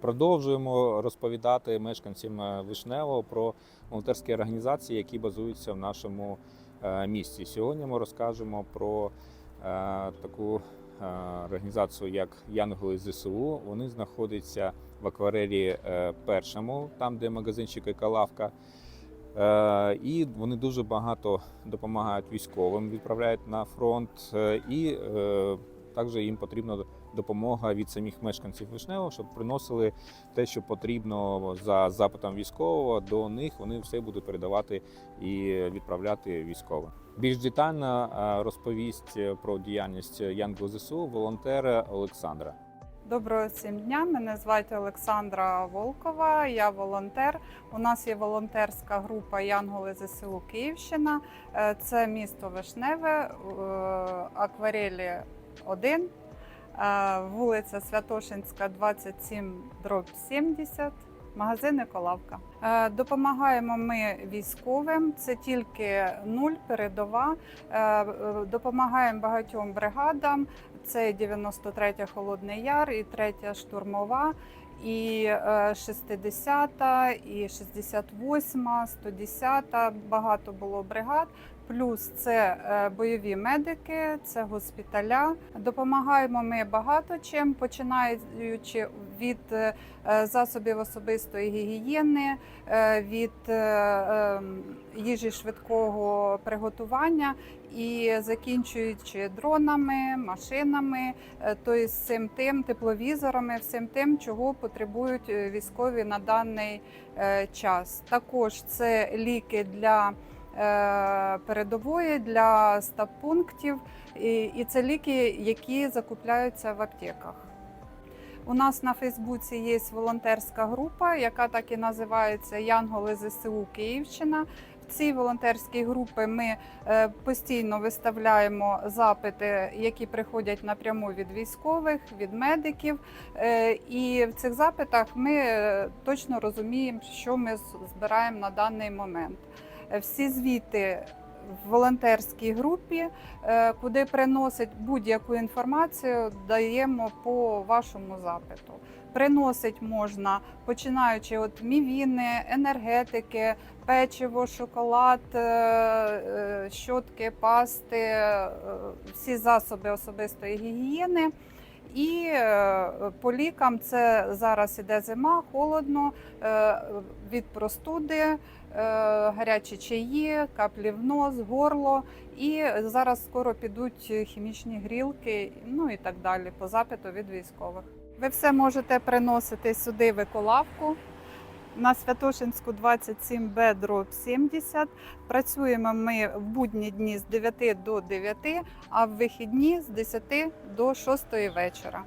Продовжуємо розповідати мешканцям е, Вишневого про волонтерські організації, які базуються в нашому е, місті. Сьогодні ми розкажемо про е, таку організацію, як Янголи ЗСУ. Вони знаходяться в акварелі першому, там де магазинчик Екалавка. Е, І вони дуже багато допомагають військовим, відправляють на фронт, і також їм потрібна допомога від самих мешканців Вишневого, щоб приносили те, що потрібно за запитом військового до них. Вони все будуть передавати і відправляти військовим. Більш детально е, розповість про діяльність Янгу ЗСУ волонтера Олександра. Доброго всім дня. Мене звати Олександра Волкова. Я волонтер. У нас є волонтерська група Янголи ЗСУ Київщина. Е, Це місто Вишневе, е, акварелі 1, е, вулиця Святошинська, 27, дроб 70. Магазин Еколавка. Допомагаємо ми військовим. Це тільки нуль передова. Допомагаємо багатьом бригадам. Це 93-я Холодний Яр, і 3-я штурмова, і е, 60-та, і 68-та, 110-та. Багато було бригад. Плюс це е, бойові медики, це госпіталя. Допомагаємо ми багато чим, починаючи від е, засобів особистої гігієни, е, від е, їжі швидкого приготування і закінчуючи дронами, машинами, е, тобто всім тим, тепловізорами, всім тим, чого потребують е, військові на даний е, час. Також це ліки для е, передової, для стаб-пунктів, і, і це ліки, які закупляються в аптеках. У нас на Фейсбуці є волонтерська група, яка так і називається Янголи ЗСУ Київщина. В цій волонтерській групі ми е, постійно виставляємо запити, які приходять напряму від військових, від медиків. Е, І в цих запитах ми е, точно розуміємо, що ми збираємо на даний момент. Всі звіти в волонтерській групі, е, куди приносять будь-яку інформацію, даємо по вашому запиту. Приносить можна починаючи від мівіни, енергетики, печиво, шоколад, е, е, щотки, пасти, всі засоби особистої гігієни. І е, по лікам це зараз іде зима, холодно, е, від простуди, е, гарячі чаї, каплі в нос, горло. І зараз скоро підуть хімічні грілки, ну і так далі, по запиту від військових. Ви все можете приносити сюди в еколавку. На Святошинську 27Б дроб 70. Працюємо ми в будні дні з 9 до 9, а в вихідні з 10 до 6 вечора.